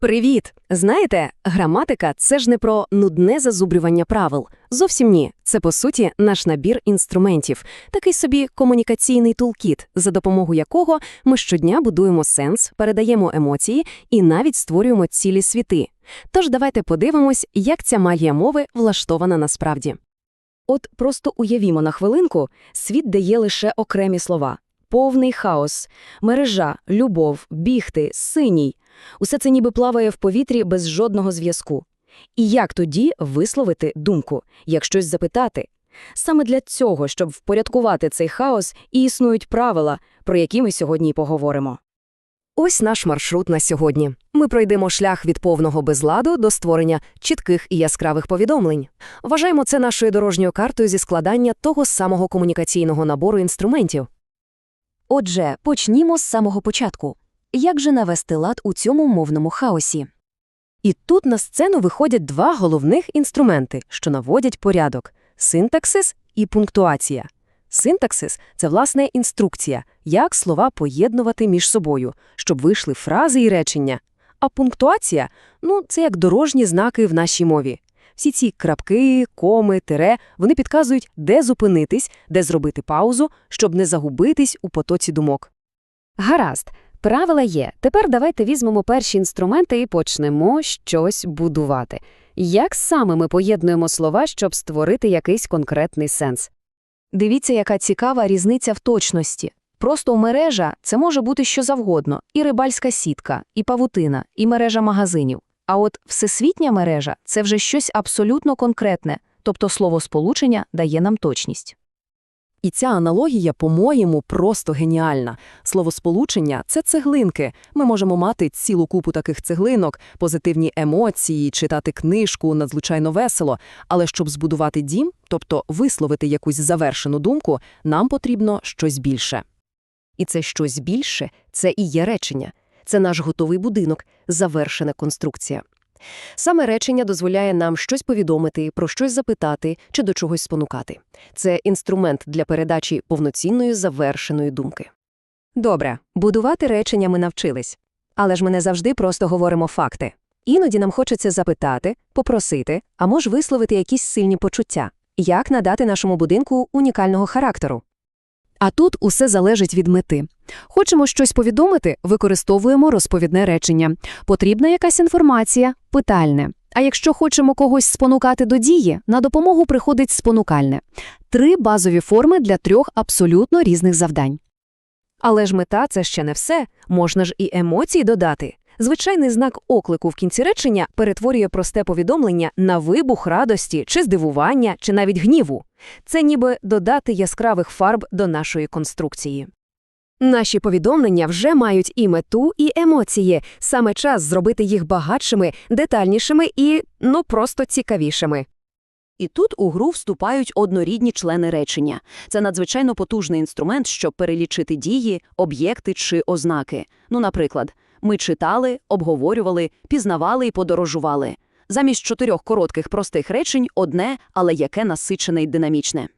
Привіт! Знаєте, граматика це ж не про нудне зазубрювання правил. Зовсім ні. Це, по суті, наш набір інструментів, такий собі комунікаційний тулкіт, за допомогою якого ми щодня будуємо сенс, передаємо емоції і навіть створюємо цілі світи. Тож давайте подивимось, як ця магія мови влаштована насправді. От просто уявімо на хвилинку світ, де є лише окремі слова. Повний хаос, мережа, любов, бігти, синій. Усе це ніби плаває в повітрі без жодного зв'язку. І як тоді висловити думку, як щось запитати? Саме для цього, щоб впорядкувати цей хаос, і існують правила, про які ми сьогодні й поговоримо. Ось наш маршрут на сьогодні. Ми пройдемо шлях від повного безладу до створення чітких і яскравих повідомлень. Вважаємо це нашою дорожньою картою зі складання того самого комунікаційного набору інструментів. Отже, почнімо з самого початку. Як же навести лад у цьому мовному хаосі? І тут на сцену виходять два головних інструменти, що наводять порядок – синтаксис і пунктуація. Синтаксис – це, власне, інструкція, як слова поєднувати між собою, щоб вийшли фрази і речення. А пунктуація – ну, це як дорожні знаки в нашій мові. Всі ці крапки, коми, тире, вони підказують, де зупинитись, де зробити паузу, щоб не загубитись у потоці думок. Гаразд. Правила є. Тепер давайте візьмемо перші інструменти і почнемо щось будувати. Як саме ми поєднуємо слова, щоб створити якийсь конкретний сенс? Дивіться, яка цікава різниця в точності. Просто мережа – це може бути що завгодно – і рибальська сітка, і павутина, і мережа магазинів. А от всесвітня мережа – це вже щось абсолютно конкретне, тобто словосполучення дає нам точність. І ця аналогія, по-моєму, просто геніальна. Словосполучення – це цеглинки. Ми можемо мати цілу купу таких цеглинок, позитивні емоції, читати книжку, надзвичайно весело. Але щоб збудувати дім, тобто висловити якусь завершену думку, нам потрібно щось більше. І це щось більше – це і є речення. Це наш готовий будинок, завершена конструкція. Саме речення дозволяє нам щось повідомити, про щось запитати чи до чогось спонукати. Це інструмент для передачі повноцінної завершеної думки. Добре, будувати речення ми навчились. Але ж ми не завжди просто говоримо факти. Іноді нам хочеться запитати, попросити, а може висловити якісь сильні почуття. Як надати нашому будинку унікального характеру? А тут усе залежить від мети. Хочемо щось повідомити, використовуємо розповідне речення. Потрібна якась інформація – питальне. А якщо хочемо когось спонукати до дії, на допомогу приходить спонукальне. Три базові форми для трьох абсолютно різних завдань. Але ж мета – це ще не все. Можна ж і емоції додати. Звичайний знак оклику в кінці речення перетворює просте повідомлення на вибух радості чи здивування, чи навіть гніву. Це ніби додати яскравих фарб до нашої конструкції. Наші повідомлення вже мають і мету, і емоції. Саме час зробити їх багатшими, детальнішими і, ну, просто цікавішими. І тут у гру вступають однорідні члени речення. Це надзвичайно потужний інструмент, щоб перелічити дії, об'єкти чи ознаки. Ну, наприклад, ми читали, обговорювали, пізнавали і подорожували. Замість чотирьох коротких простих речень одне, але яке насичене й динамічне.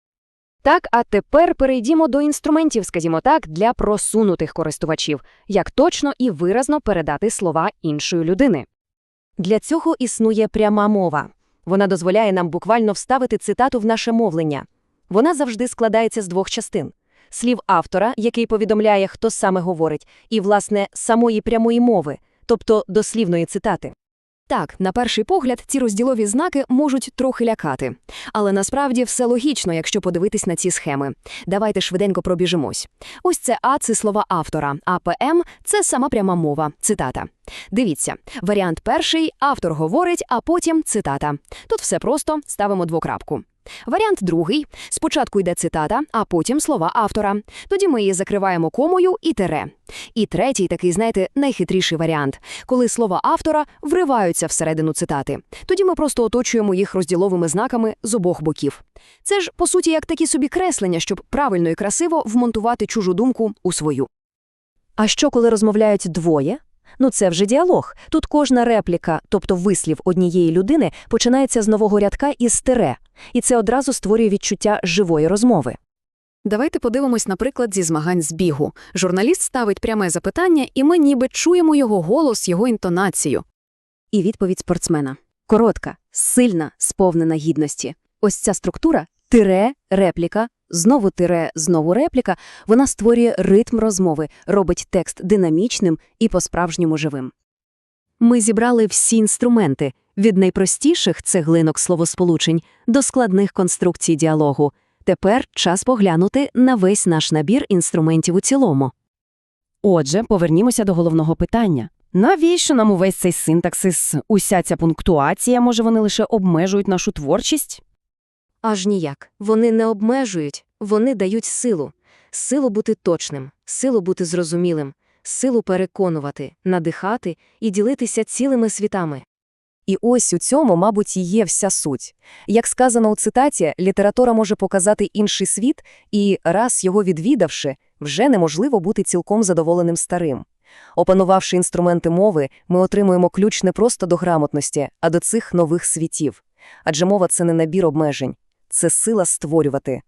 Так, а тепер перейдімо до інструментів, скажімо так, для просунутих користувачів, як точно і виразно передати слова іншої людини. Для цього існує пряма мова. Вона дозволяє нам буквально вставити цитату в наше мовлення. Вона завжди складається з двох частин – слів автора, який повідомляє, хто саме говорить, і, власне, самої прямої мови, тобто дослівної цитати. Так, на перший погляд, ці розділові знаки можуть трохи лякати. Але насправді все логічно, якщо подивитись на ці схеми. Давайте швиденько пробіжимось. Ось це А – це слова автора, а ПМ – це сама пряма мова, цитата. Дивіться, варіант перший – автор говорить, а потім цитата. Тут все просто, ставимо двокрапку. Варіант другий – спочатку йде цитата, а потім слова автора. Тоді ми її закриваємо комою і тере. І третій, такий, знаєте, найхитріший варіант – коли слова автора вриваються всередину цитати. Тоді ми просто оточуємо їх розділовими знаками з обох боків. Це ж, по суті, як такі собі креслення, щоб правильно і красиво вмонтувати чужу думку у свою. А що, коли розмовляють двоє? Ну це вже діалог. Тут кожна репліка, тобто вислів однієї людини, починається з нового рядка із тире. І це одразу створює відчуття живої розмови. Давайте подивимось, наприклад, зі змагань з бігу. Журналіст ставить пряме запитання, і ми ніби чуємо його голос, його інтонацію. І відповідь спортсмена. Коротка, сильна, сповнена гідності. Ось ця структура – тире, репліка, знову тире, знову репліка, вона створює ритм розмови, робить текст динамічним і по-справжньому живим. Ми зібрали всі інструменти – від найпростіших цеглинок словосполучень до складних конструкцій діалогу. Тепер час поглянути на весь наш набір інструментів у цілому. Отже, повернімося до головного питання. Навіщо нам увесь цей синтаксис, уся ця пунктуація, може, вони лише обмежують нашу творчість? Аж ніяк. Вони не обмежують, вони дають силу. Силу бути точним, силу бути зрозумілим, силу переконувати, надихати і ділитися цілими світами. І ось у цьому, мабуть, і є вся суть. Як сказано у цитаті, література може показати інший світ, і, раз його відвідавши, вже неможливо бути цілком задоволеним старим. Опанувавши інструменти мови, ми отримуємо ключ не просто до грамотності, а до цих нових світів. Адже мова – це не набір обмежень, це сила створювати,